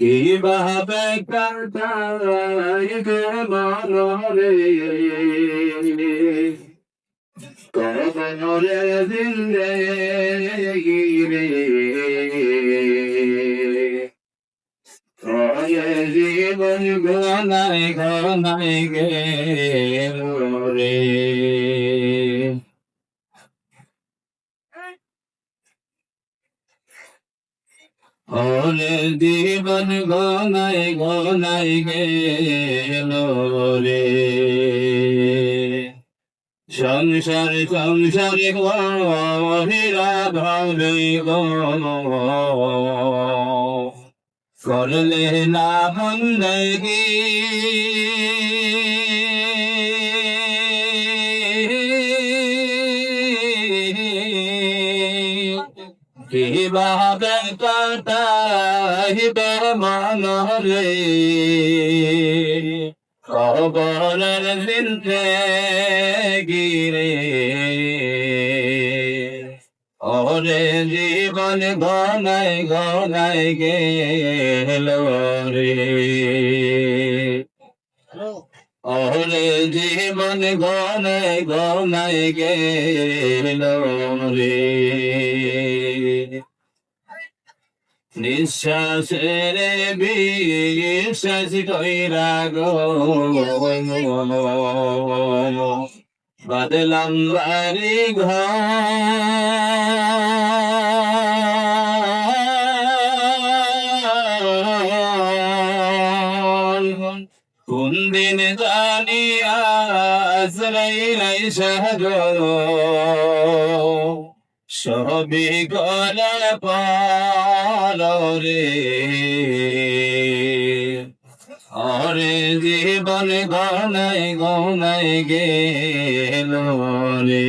কীভাবে কাটাই গেল রে কবরে জিন্দগি রে ওয়ে জীবন ঘনাই ঘনাই গেল রে ওরে জীবন ঘনাই ঘনাই গেল রে। সংসার সংসার হীরা গো। করলে না বন্দগি কীভাবে কাটাইবে মনরে কবরের জিন্দে গিরে ওরে জীবন গনাই গনাই গেল রে ওরে জীবন গনাই গনাই গেল রে। নিঃশ্বাসের বিশ্বাস কইরা গো বাদলাম বাড়ি ঘর। কোন দিন জানি আশ্রয় সহজ সবই গলার পাল রে অরে জীবন গনাই গনাই গেল রে।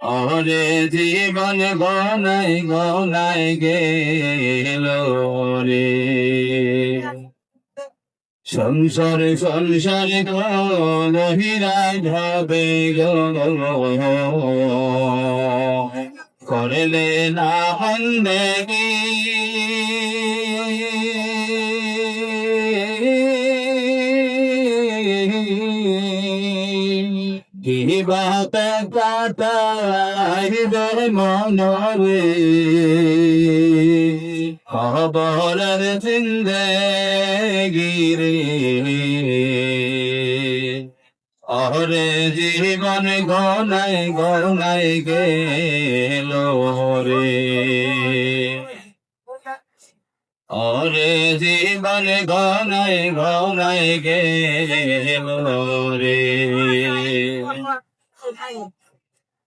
অরে জীবন গনাই গনাই গেল রে। সংসার সংসারে গহিরা ঢাবে করলে না হন্দেগি কিবাতে কাটাইবে মনরে খবরের জিন্দগিরে অরে জীবন গনাই গনাই গেল রে অরে জীবন গনাই গনাই গেল রে।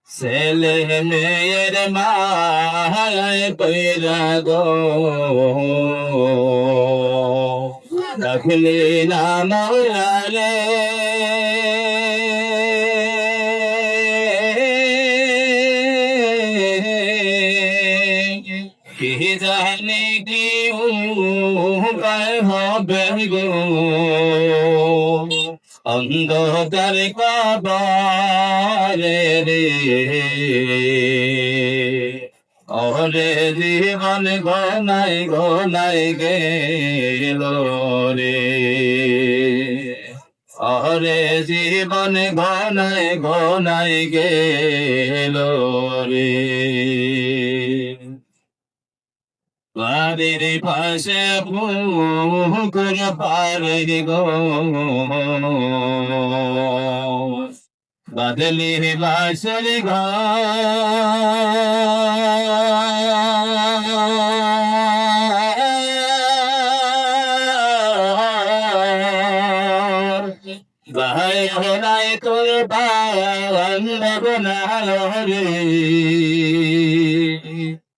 ছেলে মেয়ের মায় পৈরা গো। রাখলে না মরে কি জানি কি উপায় হবে গো। অন্ধকার কাবারে রে। অরে জীবন গনাই গনাই গেল রে। অরে জীবন গনাই গনাই গেল রে। বাড়ির পাশে পুকুর পারে গো বাদলি বাসর ভাই হলাই তোর বান্ধব না রে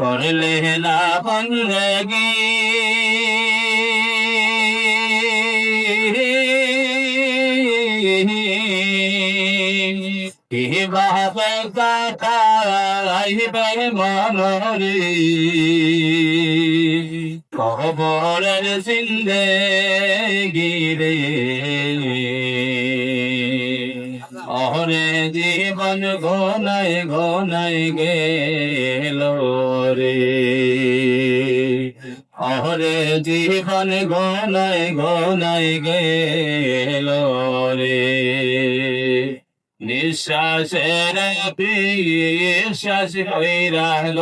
করলে না বন্দেগি কি বাপে কাটাইবে মনরে। কবরের সিন্ধে গিরে অহরে জীবন ঘনাই ঘনাই গেল রে। অহরে জীবন ঘনাই ঘনাই গেল রে। নিঃশ্বাসের বিশ্বাস হইরাল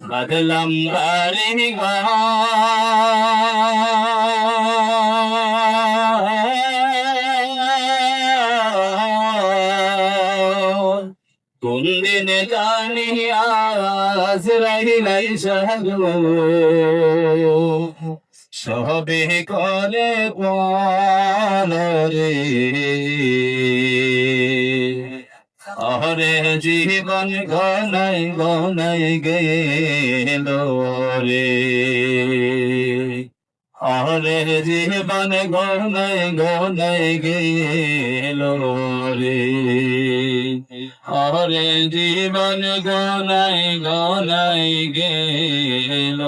বদলাম বাড়ি কোন আজ রহিলাই সহগো সবে করে রে অহরে জীবন গনাই গনাই গেল রে। অহরে জীবন গনাই গনাই গেল রে। অহরে জীবন গনাই গনাই গেল।